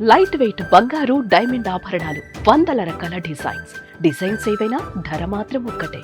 Light weight బంగారు diamond ఆభరణాలు వందల రకాల డిజైన్స్ డిజైన్స్ ఏవైనా ధర మాత్రం ఒక్కటే.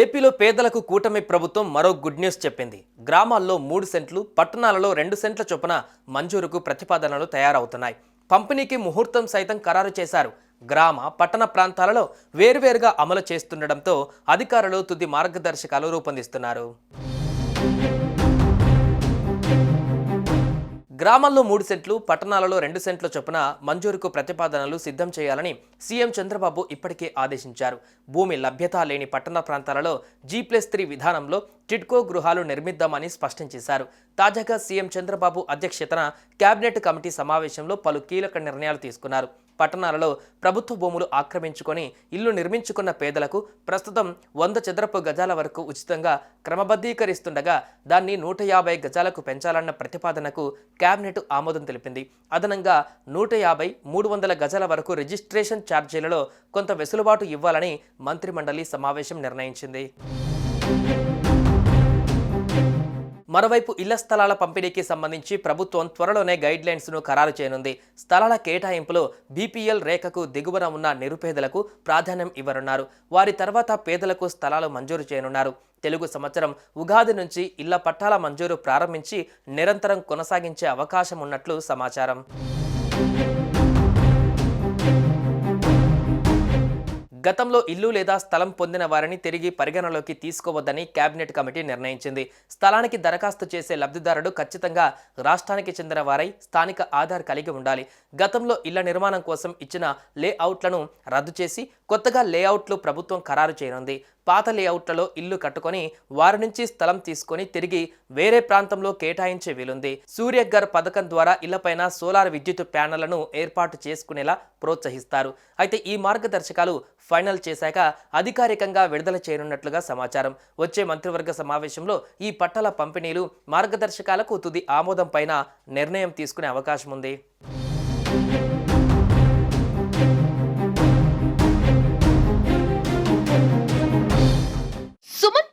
ఏపీలో పేదలకు కూటమి ప్రభుత్వం మరో గుడ్ న్యూస్ చెప్పింది. గ్రామాల్లో మూడు సెంట్లు పట్టణాలలో రెండు సెంట్ల చొప్పున మంజూరుకు ప్రతిపాదనలు తయారవుతున్నాయి. పంపిణీకి ముహూర్తం సైతం ఖరారు చేశారు. గ్రామ పట్టణ ప్రాంతాలలో వేర్వేరుగా అమలు చేస్తుండటంతో అధికారులు తుది మార్గదర్శకాలు రూపొందిస్తున్నారు. గ్రామాల్లో మూడు సెంట్లు పట్టణాలలో రెండు సెంట్ల చొప్పున మంజూరుకు ప్రతిపాదనలు సిద్ధం చేయాలని సీఎం చంద్రబాబు ఇప్పటికే ఆదేశించారు. భూమి లభ్యత లేని పట్టణ ప్రాంతాలలో జీ ప్లస్ త్రీ విధానంలో టిడ్కో గృహాలు నిర్మిద్దామని స్పష్టం చేశారు. తాజాగా సీఎం చంద్రబాబు అధ్యక్షతన కేబినెట్ కమిటీ సమావేశంలో పలు కీలక నిర్ణయాలు తీసుకున్నారు. పట్టణాలలో ప్రభుత్వ భూములు ఆక్రమించుకొని ఇల్లు నిర్మించుకున్న పేదలకు ప్రస్తుతం వంద చదరపు గజాల వరకు ఉచితంగా క్రమబద్ధీకరిస్తుండగా దాన్ని నూట యాభై గజాలకు పెంచాలన్న ప్రతిపాదనకు కేబినెట్ ఆమోదం తెలిపింది. అదనంగా నూట యాభై మూడు వందల గజాల వరకు రిజిస్ట్రేషన్ ఛార్జీలలో కొంత వెసులుబాటు ఇవ్వాలని మంత్రిమండలి సమావేశం నిర్ణయించింది. మరోవైపు ఇళ్ళ స్థలాల పంపిణీకి సంబంధించి ప్రభుత్వం త్వరలోనే గైడ్ లైన్స్ను ఖరారు చేయనుంది. స్థలాల కేటాయింపులో బీపీఎల్ రేఖకు దిగువన ఉన్న నిరుపేదలకు ప్రాధాన్యం ఇవ్వనున్నారు. వారి తర్వాత పేదలకు స్థలాలు మంజూరు చేయనున్నారు. తెలుగు సంవత్సరం ఉగాది నుంచి ఇళ్ళ పట్టాల మంజూరు ప్రారంభించి నిరంతరం కొనసాగించే అవకాశం ఉన్నట్లు సమాచారం. గతంలో ఇల్లు లేదా స్థలం పొందిన వారిని తిరిగి పరిగణలోకి తీసుకోవద్దని కేబినెట్ కమిటీ నిర్ణయించింది. స్థలానికి దరఖాస్తు చేసే లబ్ధిదారుడు ఖచ్చితంగా రాష్ట్రానికి చెందిన వారై స్థానిక ఆధార్ కలిగి ఉండాలి. గతంలో ఇళ్ళ నిర్మాణం కోసం ఇచ్చిన లేఅవుట్లను రద్దు చేసి కొత్తగా లేఅవుట్లు ప్రభుత్వం ఖరారు చేయనుంది. పాత లేఅవుట్లలో ఇల్లు కట్టుకొని వారి నుంచి స్థలం తీసుకొని తిరిగి వేరే ప్రాంతంలో కేటాయించే వీలుంది. సూర్యఘర్ పథకం ద్వారా ఇళ్ళపైన సోలార్ విద్యుత్ ప్యానెళ్ళను ఏర్పాటు చేసుకునేలా ప్రోత్సహిస్తారు. అయితే ఈ మార్గదర్శకాలు ఫైనల్ చేశాక అధికారికంగా విడుదల చేయనున్నట్లుగా సమాచారం. వచ్చే మంత్రివర్గ సమావేశంలో ఈ పట్టాల పంపిణీలు మార్గదర్శకాలకు తుది ఆమోదం పైన నిర్ణయం తీసుకునే అవకాశం ఉంది.